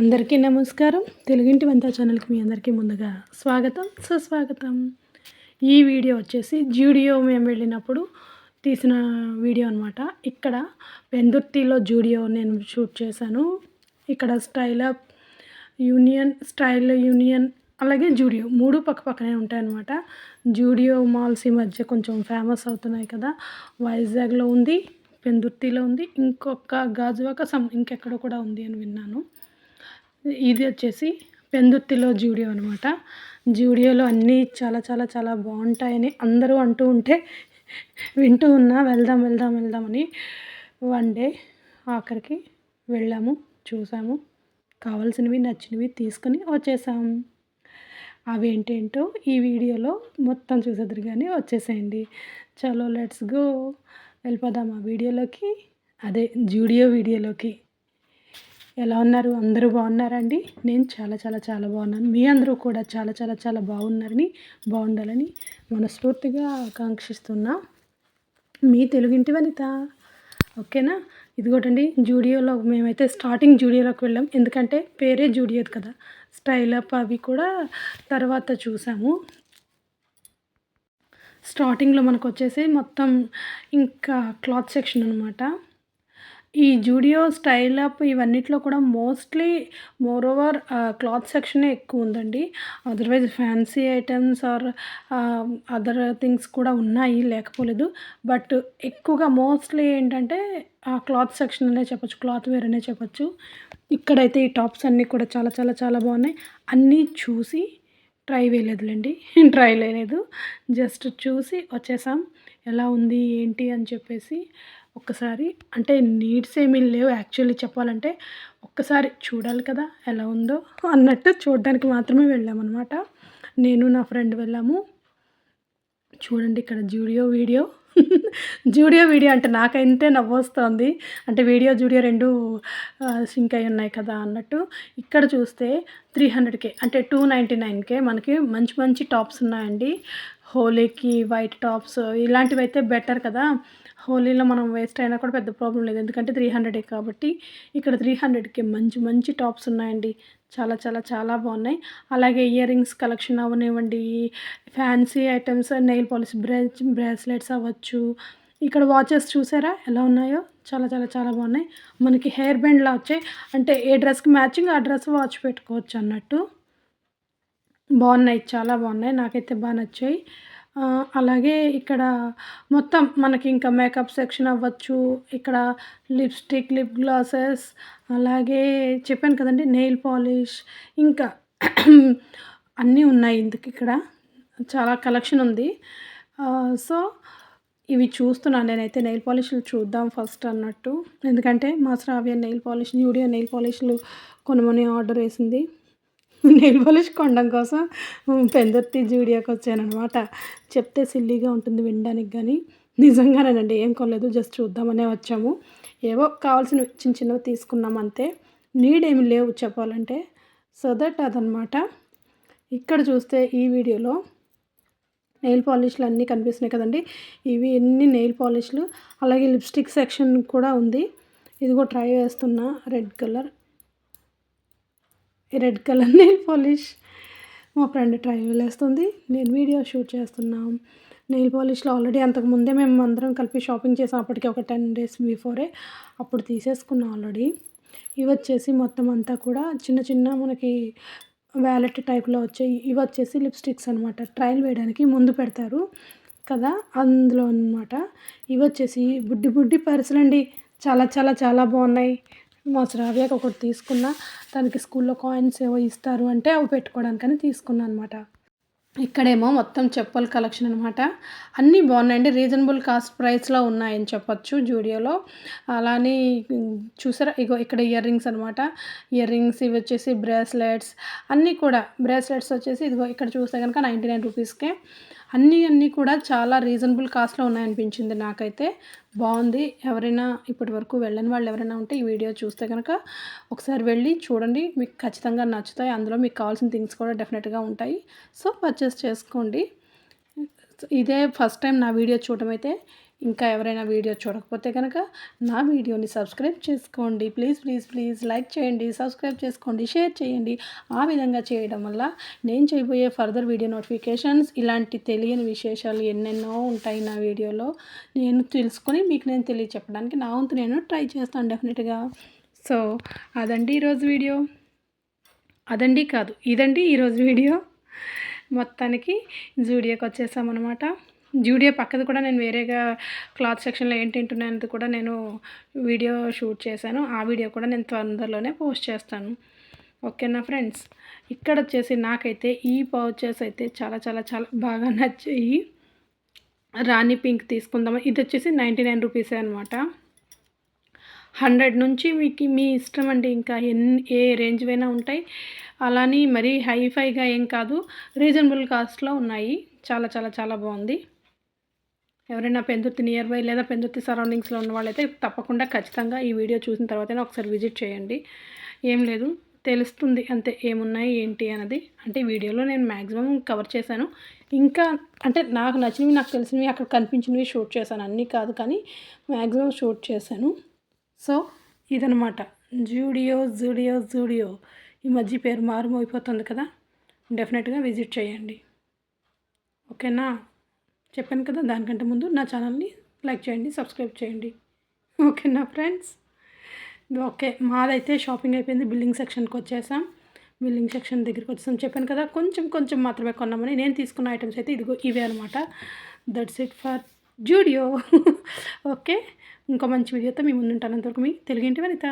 అందరికీ నమస్కారం. తెలుగింటి వంట ఛానల్కి మీ అందరికీ ముందుగా స్వాగతం. సుస్వాగతం. ఈ వీడియో వచ్చేసి జూడియో మేము వెళ్ళినప్పుడు తీసిన వీడియో అనమాట ఇక్కడ పెందుర్తిలో జూడియో నేను షూట్ చేశాను. ఇక్కడ Style Up Union Style Union అలాగే జూడియో మూడు పక్క పక్కనే ఉంటాయన్నమాట. జూడియో మాల్స్ ఈ మధ్య కొంచెం ఫేమస్ అవుతున్నాయి కదా. వైజాగ్లో ఉంది పెందుర్తిలో ఉంది ఇంకొక గాజువాక సమ్ ఇంకెక్కడ కూడా ఉంది అని విన్నాను. ఇది వచ్చేసి పెందుర్తిలో జూడియో అనమాట జూడియోలో అన్నీ చాలా చాలా చాలా బాగుంటాయని అందరూ అంటూ ఉంటే వింటూ ఉన్నా వెళ్దాం వెళ్దాం వెళ్దామని వన్ డే ఆఖరికి వెళ్ళాము చూసాము. కావాల్సినవి నచ్చినవి తీసుకొని వచ్చేసాం. అవి ఏంటేంటో ఈ వీడియోలో మొత్తం చూసేద్దరు కానీ వచ్చేసేయండి. చలో లెట్స్ గో. వెళ్ళిపోదాం ఆ వీడియోలోకి. అదే జూడియో వీడియోలోకి. ఎలా ఉన్నారు? అందరూ బాగున్నారండి? నేను చాలా చాలా చాలా బాగున్నాను. మీ అందరూ కూడా చాలా చాలా చాలా బాగున్నారని బాగుండాలని మనస్ఫూర్తిగా ఆకాంక్షిస్తున్నా. మీ తెలుగింటి వనిత. ఓకేనా? ఇదిగోటండి జూడియోలో మేమైతే స్టార్టింగ్ జూడియోలోకి వెళ్ళాం. ఎందుకంటే పేరే జూడియో కదా. స్టైల్ అప్ అవి కూడా తర్వాత చూసాము. స్టార్టింగ్లో మనకు వచ్చేసి మొత్తం ఇంకా క్లాత్ సెక్షన్ అనమాట ఈ జూడియో స్టైల్ అప్ ఇవన్నిట్లో కూడా మోస్ట్లీ మోర్ ఓవర్ క్లాత్ సెక్షనే ఎక్కువ ఉందండి. Otherwise fancy items or other things కూడా ఉన్నాయి లేకపోలేదు. బట్ ఎక్కువగా మోస్ట్లీ ఏంటంటే ఆ క్లాత్ సెక్షన్ అనే చెప్పొచ్చు క్లాత్ వేర్ అనే చెప్పొచ్చు. ఇక్కడైతే ఈ టాప్స్ అన్నీ కూడా చాలా చాలా చాలా బాగున్నాయి. అన్నీ చూసి ట్రై వేయలేదులేండి. ట్రై లేదు జస్ట్ చూసి వచ్చేసాం. ఎలా ఉంది ఏంటి అని చెప్పేసి ఒక్కసారి అంటే నీడ్స్ ఏమీ లేవు యాక్చువల్లీ చెప్పాలంటే ఒక్కసారి చూడాలి కదా ఎలా ఉందో అన్నట్టు చూడడానికి మాత్రమే వెళ్ళామన్నమాట. నేను నా ఫ్రెండ్ వెళ్ళాము. చూడండి ఇక్కడ జూడియో వీడియో. జూడియో వీడియో అంటే నాకైతే నవ్వొస్తుంది. అంటే వీడియో జూడియో రెండు సింక్ అయి ఉన్నాయి కదా అన్నట్టు. ఇక్కడ చూస్తే త్రీ హండ్రెడ్కే అంటే టూ నైంటీ నైన్కే మనకి మంచి మంచి టాప్స్ ఉన్నాయండి. హోలీకి వైట్ టాప్స్ ఇలాంటివి అయితే బెటర్ కదా. హోలీలో మనం వేస్ట్ అయినా కూడా పెద్ద ప్రాబ్లం లేదు. ఎందుకంటే త్రీ హండ్రెడే కాబట్టి ఇక్కడ త్రీ హండ్రెడ్కి మంచి మంచి టాప్స్ ఉన్నాయండి. చాలా చాలా చాలా బాగున్నాయి. అలాగే ఇయర్ రింగ్స్ కలెక్షన్ అవనివ్వండి fancy items nail polish brace bracelets అవ్వచ్చు. ఇక్కడ వాచెస్ చూసారా? ఎలా ఉన్నాయో? చాలా చాలా చాలా బాగున్నాయి. మనకి హెయిర్ బ్యాండ్లా వచ్చాయి. అంటే ఏ డ్రెస్కి మ్యాచింగ్ ఆ డ్రెస్ వాచ్ పెట్టుకోవచ్చు అన్నట్టు. బాగున్నాయి చాలా బాగున్నాయి. నాకైతే బాగా నచ్చాయి. అలాగే ఇక్కడ మొత్తం మనకి ఇంకా మేకప్ సెక్షన్ అవ్వచ్చు ఇక్కడ లిప్స్టిక్ లిప్ గ్లాసెస్ అలాగే చెప్పాను కదండి నెయిల్ పాలిష్ ఇంకా అన్నీ ఉన్నాయి ఇందుకు ఇక్కడ. చాలా కలెక్షన్ ఉంది. సో ఇవి చూస్తున్నాను నేనైతే నెయిల్ పాలిష్లు చూద్దాం ఫస్ట్ అన్నట్టు. ఎందుకంటే మా Shravya nail polish Zudio nail పాలిష్లు కొనమని ఆర్డర్ వేసింది. నెయిల్ పాలిష్ కొనడం కోసం పెందుర్తి వచ్చాను వచ్చానమాట చెప్తే సిల్లీగా ఉంటుంది వినడానికి కానీ నిజంగానేనండి ఏం కొనలేదు జస్ట్ చూద్దామనే వచ్చాము. ఏవో కావాల్సిన చిన్న చిన్నవి తీసుకున్నాం అంతే. నీడ్ ఏమి లేవు చెప్పాలంటే. సో దట్ అదనమాట ఇక్కడ చూస్తే ఈ వీడియోలో నెయిల్ పాలిష్లు అన్నీ కనిపిస్తున్నాయి కదండి. ఇవి ఎన్ని నెయిల్ పాలిష్లు. అలాగే లిప్స్టిక్ సెక్షన్ కూడా ఉంది. ఇది కూడా ట్రై చేస్తున్నా red colour. Red colour nail polish మా ఫ్రెండ్ ట్రై వేస్తుంది నేను వీడియో షూట్ చేస్తున్నాం. నెయిల్ పాలిష్లో ఆల్రెడీ అంతకుముందే మేము అందరం కలిపి షాపింగ్ చేసాం అప్పటికి ఒక టెన్ డేస్ బిఫోరే అప్పుడు తీసేసుకున్నాం ఆల్రెడీ. ఇవి వచ్చేసి మొత్తం అంతా కూడా చిన్న చిన్న మనకి వ్యాలెట్ టైప్లో వచ్చాయి. ఇవి వచ్చేసి లిప్స్టిక్స్ అనమాట ట్రయల్ వేయడానికి ముందు పెడతారు కదా అందులో అనమాట ఇవి వచ్చేసి బుడ్డి బుడ్డి పర్సులండి. చాలా చాలా చాలా బాగున్నాయి. మా శ్రావ్యకి ఒకటి తీసుకున్న దానికి స్కూల్లో కాయిన్స్ ఏవో ఇస్తారు అంటే అవి పెట్టుకోవడానికని తీసుకున్నాను అనమాట ఇక్కడేమో మొత్తం చెప్పుల కలెక్షన్ అనమాట. అన్నీ బాగున్నాయండి. రీజనబుల్ కాస్ట్ ప్రైస్లో ఉన్నాయని చెప్పొచ్చు జూడియోలో. అలానే చూసారా? ఇగో ఇక్కడ ఇయర్ రింగ్స్ అనమాట. ఇయర్ రింగ్స్ ఇవి వచ్చేసి బ్రేస్లెట్స్. అన్నీ కూడా బ్రేస్లెట్స్ వచ్చేసి ఇదిగో ఇక్కడ చూస్తే కనుక నైంటీ నైన్ రూపీస్కే. అన్నీ అన్నీ కూడా చాలా రీజనబుల్ కాస్ట్లో ఉన్నాయనిపించింది నాకైతే. బాగుంది. ఎవరైనా ఇప్పటి వరకు వెళ్ళని వాళ్ళు ఎవరైనా ఉంటే ఈ వీడియో చూస్తే కనుక ఒకసారి వెళ్ళి చూడండి. మీకు ఖచ్చితంగా నచ్చుతాయి. అందులో మీకు కావాల్సిన థింగ్స్ కూడా డెఫినెట్గా ఉంటాయి. సో పర్చేస్ చేసుకోండి. ఇదే ఫస్ట్ టైం నా వీడియో చూడటం అయితే ఇంకా ఎవరైనా వీడియో చూడకపోతే కనుక నా వీడియోని సబ్స్క్రైబ్ చేసుకోండి. ప్లీజ్ ప్లీజ్ ప్లీజ్ లైక్ చేయండి సబ్స్క్రైబ్ చేసుకోండి షేర్ చేయండి. ఆ విధంగా చేయడం వల్ల నేను చేయబోయే ఫర్దర్ వీడియో నోటిఫికేషన్స్ ఇలాంటి తెలియని విశేషాలు ఎన్నెన్నో ఉంటాయి నా వీడియోలో. నేను తెలుసుకొని మీకు నేను తెలియచెప్పడానికి నా వంతు నేను ట్రై చేస్తాను డెఫినెట్గా. సో అదండి ఈరోజు వీడియో. అదండి కాదు ఇదండి ఈరోజు వీడియో. మొత్తానికి జూడియోకి వచ్చేసామన్నమాట. జూడియో పక్కది కూడా నేను వేరేగా క్లాత్ సెక్షన్లో ఏంటేంటి ఉన్నాయన్నది కూడా నేను వీడియో షూట్ చేశాను. ఆ వీడియో కూడా నేను తొందరలోనే పోస్ట్ చేస్తాను. ఓకేనా ఫ్రెండ్స్? ఇక్కడ వచ్చేసి నాకైతే ఈ పౌచెస్ అయితే చాలా చాలా చాలా బాగా నచ్చాయి. రాణి పింక్ తీసుకుందాం ఇది వచ్చేసి నైంటీ నైన్ రూపీసే అనమాట హండ్రెడ్ నుంచి మీకు మీ ఇష్టం అండి. ఇంకా ఎన్ని ఏ రేంజ్ అయినా ఉంటాయి. అలానే మరీ హైఫైగా ఏం కాదు. రీజనబుల్ కాస్ట్లో ఉన్నాయి. చాలా చాలా చాలా బాగుంది. ఎవరైనా పెందుర్తి నియర్ బై లేదా పెందుర్తి సరౌండింగ్స్లో ఉన్న వాళ్ళైతే తప్పకుండా ఖచ్చితంగా ఈ వీడియో చూసిన తర్వాతనే ఒకసారి విజిట్ చేయండి. ఏం లేదు తెలుస్తుంది అంతే ఏమున్నాయి ఏంటి అన్నది. అంటే వీడియోలో నేను మ్యాక్సిమం కవర్ చేశాను. ఇంకా అంటే నాకు నచ్చినవి నాకు తెలిసినవి అక్కడ కనిపించినవి షూట్ చేశాను. అన్నీ కాదు కానీ మ్యాక్సిమం షూట్ చేశాను. సో ఇదనమాట జూడియో జూడియో జూడియో. ఈ మధ్య పేరు మారుమోగిపోతుంది కదా. డెఫినెట్గా విజిట్ చేయండి. ఓకేనా? చెప్పాను కదా దానికంటే ముందు నా ఛానల్ని లైక్ చేయండి సబ్స్క్రైబ్ చేయండి. ఓకేనా ఫ్రెండ్స్? ఓకే మాదైతే షాపింగ్ అయిపోయింది బిల్డింగ్ సెక్షన్కి వచ్చేసాం. బిల్డింగ్ సెక్షన్ దగ్గరికి వచ్చేసాం. చెప్పాను కదా కొంచెం కొంచెం మాత్రమే కొన్నామని. నేను తీసుకున్న ఐటమ్స్ అయితే ఇదిగో ఇవే అనమాట that's it for Zudio okay ఇంకో మంచి వీడియోతో మీ ముందు ఉంటాను అంతవరకు మీ తెలుగింటి వనిత?